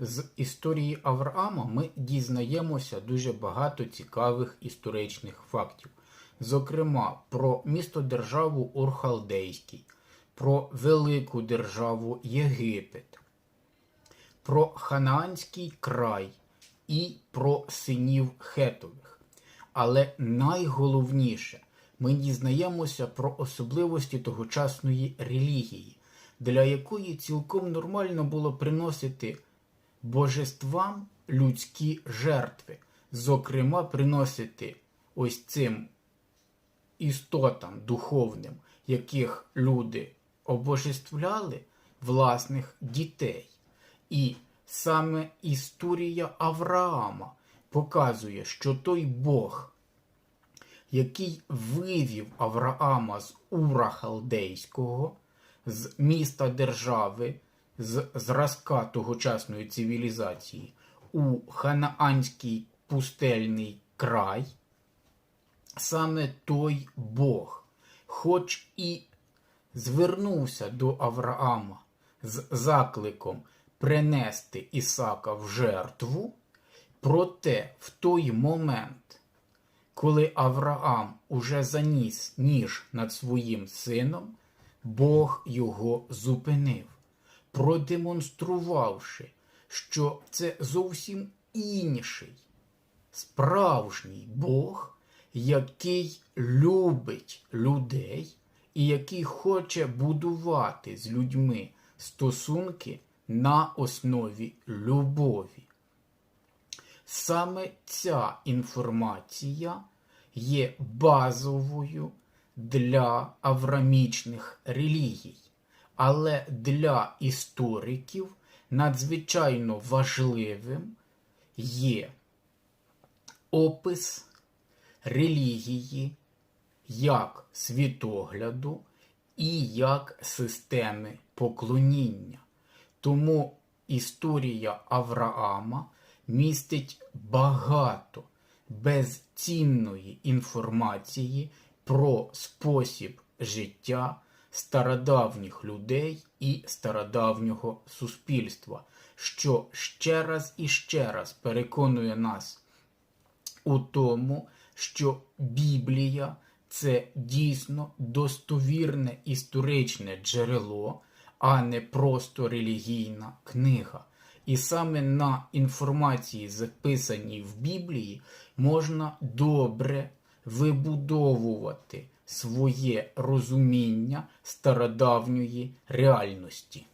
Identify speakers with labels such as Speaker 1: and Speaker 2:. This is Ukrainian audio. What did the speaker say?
Speaker 1: З історії Авраама ми дізнаємося дуже багато цікавих історичних фактів. Зокрема, про місто державу Урхалдейський, про велику державу Єгипет, про Ханаанський край і про синів Хетових. Але найголовніше, ми дізнаємося про особливості тогочасної релігії, для якої цілком нормально було приносити божествам людські жертви, зокрема, приносити ось цим істотам духовним, яких люди обожествляли власних дітей. І саме історія Авраама показує, що той Бог, який вивів Авраама з Ура Халдейського, з міста держави, з зразка тогочасної цивілізації. У Ханаанський пустельний край, саме той Бог, хоч і звернувся до Авраама з закликом принести Ісака в жертву, проте в той момент, коли Авраам уже заніс ніж над своїм сином, Бог його зупинив, продемонструвавши, що це зовсім інший, справжній Бог, який любить людей і який хоче будувати з людьми стосунки на основі любові. Саме ця інформація є базовою для аврамічних релігій, але для істориків надзвичайно важливим є опис релігії як світогляду і як системи поклоніння. Тому історія Авраама містить багато безцінної інформації про спосіб життя стародавніх людей і стародавнього суспільства, що ще раз і ще раз переконує нас у тому, що Біблія це дійсно достовірне історичне джерело, а не просто релігійна книга. І саме на інформації, записаній в Біблії, можна добре вибудовувати своє розуміння стародавньої реальності.